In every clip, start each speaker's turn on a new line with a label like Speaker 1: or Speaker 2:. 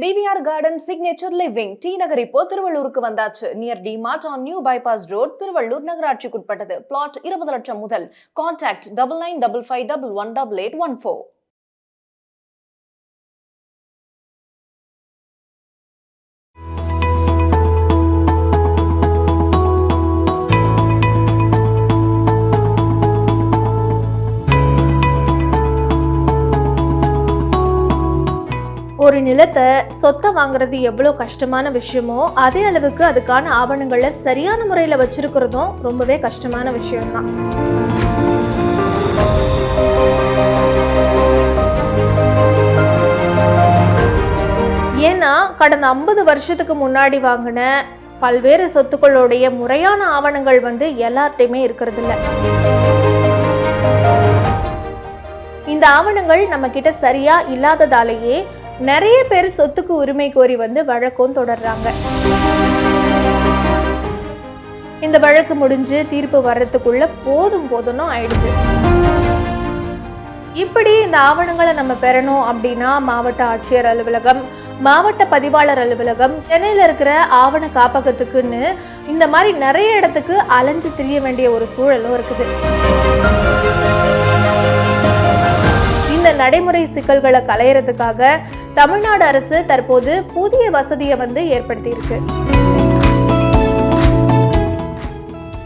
Speaker 1: TVR garden signature living T Nagar இப்போ திருவள்ளூருக்கு வந்தாச்சு. Near D Mart on new bypass road Tiruvallur நகராட்சிக்குட்பட்டது. Plot இருபது லட்சம் முதல். Contact double nine double five double one double eight one four
Speaker 2: ஒரு நிலத்தை சொத்தை வாங்குறது எவ்வளோ கஷ்டமான விஷயமோ அதே அளவுக்கு அதுக்கான ஆவணங்களை சரியான முறையில் வச்சிருக்கிறதும் ரொம்பவே கஷ்டமான விஷயம்தான். ஏன்னா கடந்த ஐம்பது வருஷத்துக்கு முன்னாடி வாங்கின பல்வேறு சொத்துக்களுடைய முறையான ஆவணங்கள் வந்து எல்லார்ட்டையுமே இருக்கிறது இல்லை. இந்த ஆவணங்கள் நம்ம கிட்ட சரியா இல்லாததாலேயே நிறைய பேர் சொத்துக்கு உரிமை கோரி வந்து வழக்கும் தொடர்றாங்க. இந்த வழக்கு முடிஞ்சு தீர்ப்பு வர்றதுக்குள்ள போதும் போதும்னு ஆயிடுது. இப்படி இந்த ஆவணங்களை நம்ம பெறணும் அப்படின்னா மாவட்ட ஆட்சியர் அலுவலகம் மாவட்ட பதிவாளர் அலுவலகம் சென்னையில் இருக்கிற ஆவண காப்பகத்துக்குன்னு இந்த மாதிரி நிறைய இடத்துக்கு அலைஞ்சு திரிய வேண்டிய ஒரு சூழலும் இருக்குது. இந்த நடைமுறை சிக்கல்களை களையறதுக்காக தமிழ்நாடு அரசு தற்போது புதிய வசதியை வந்து ஏற்படுத்தியிருக்கு.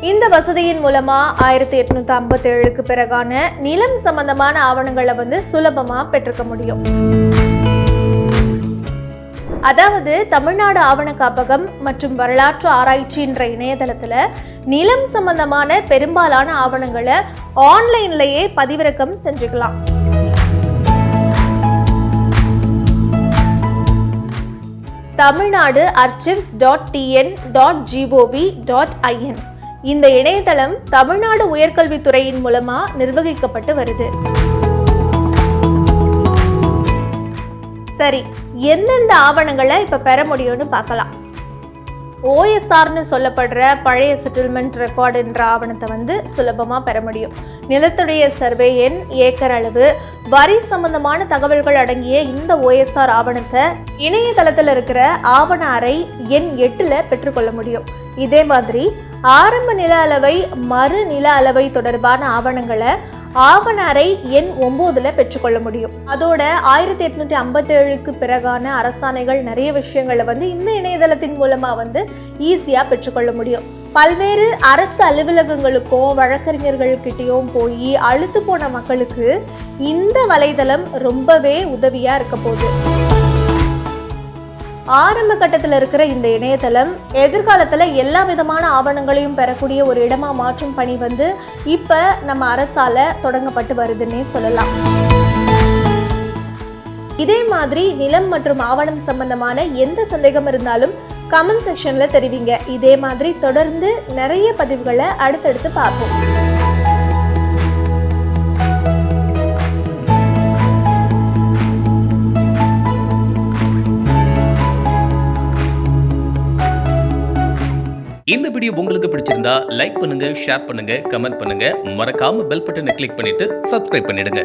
Speaker 2: இந்த வசதியின் மூலமா ஆயிரத்தி எட்நூத்தி ஐம்பத்தி ஏழுக்கு பிறகான நிலம் சம்பந்தமான ஆவணங்களை வந்து சுலபமா பெற்றுக்க முடியும். அதாவது தமிழ்நாடு ஆவண காப்பகம் மற்றும் வரலாற்று ஆராய்ச்சின்ற இணையதளத்துல நிலம் சம்பந்தமான பெரும்பாலான ஆவணங்களை ஆன்லைன்லயே பதிவிறக்கம் செஞ்சுக்கலாம். Tamil Nadu archives dot TN dot GOV dot IN இந்த இணையதளம் தமிழ்நாடு உயர்கல்வித்துறையின் மூலமாக நிர்வகிக்கப்பட்டு வருது. சரி எந்தெந்த ஆவணங்களை இப்போ பெற முடியும்னு பார்க்கலாம். ஓஎஸ்ஆர்னு சொல்லப்படுற பழைய செட்டில்மெண்ட் ரெக்கார்டுன்ற ஆவணத்தை வந்து சுலபமாக பெற முடியும். நிலத்துடைய சர்வே எண் ஏக்கர் அளவு. வரி சம்பந்தமான தகவல்கள் அடங்கிய இந்த ஓஎஸ்ஆர் ஆவணத்தை இணையதளத்தில் இருக்கிற ஆவண அறை எண் எட்டில் பெற்றுக்கொள்ள முடியும். இதே மாதிரி ஆரம்ப நில அளவை மறு நில அளவை தொடர்பான ஆவணங்களை ஆவண அறை எண் ஒம்போதுல பெற்றுக்கொள்ள முடியும். அதோட ஆயிரத்தி எட்நூத்தி ஐம்பத்தி ஏழுக்கு பிறகான அரசாணைகள் நிறைய விஷயங்களை வந்து இந்த இணையதளத்தின் மூலமா வந்து ஈஸியா பெற்றுக்கொள்ள முடியும். பல்வேறு அரசு அலுவலகங்களுக்கும் வழக்கறிஞர்கள்கிட்டயும் போய் அழுத்து போன மக்களுக்கு இந்த வலைதளம் ரொம்பவே உதவியா இருக்க போகுது. ஆரம்ப கட்டத்தில் இருக்கிற இந்த இணையதளம் எதிர்காலத்தில் எல்லா விதமான ஆவணங்களையும் பெறக்கூடிய ஒரு இடமா மாற்றும் பணி வந்து இப்போ நம்ம அரசால தொடங்கப்பட்டு வருதுன்னே சொல்லலாம். இதே மாதிரி நிலம் மற்றும் ஆவணம் சம்பந்தமான எந்த சந்தேகம் இருந்தாலும் கமெண்ட் செக்ஷன்ல தெரிவிங்க. இதே மாதிரி தொடர்ந்து நிறைய பதிவுகளை அடுத்தடுத்து பார்ப்போம்.
Speaker 3: இந்த வீடியோ உங்களுக்கு பிடிச்சிருந்தா லைக் பண்ணுங்க ஷேர் பண்ணுங்க கமெண்ட் பண்ணுங்க. மறக்காம பெல் பட்டனை கிளிக் பண்ணிட்டு சப்ஸ்கிரைப் பண்ணிடுங்க.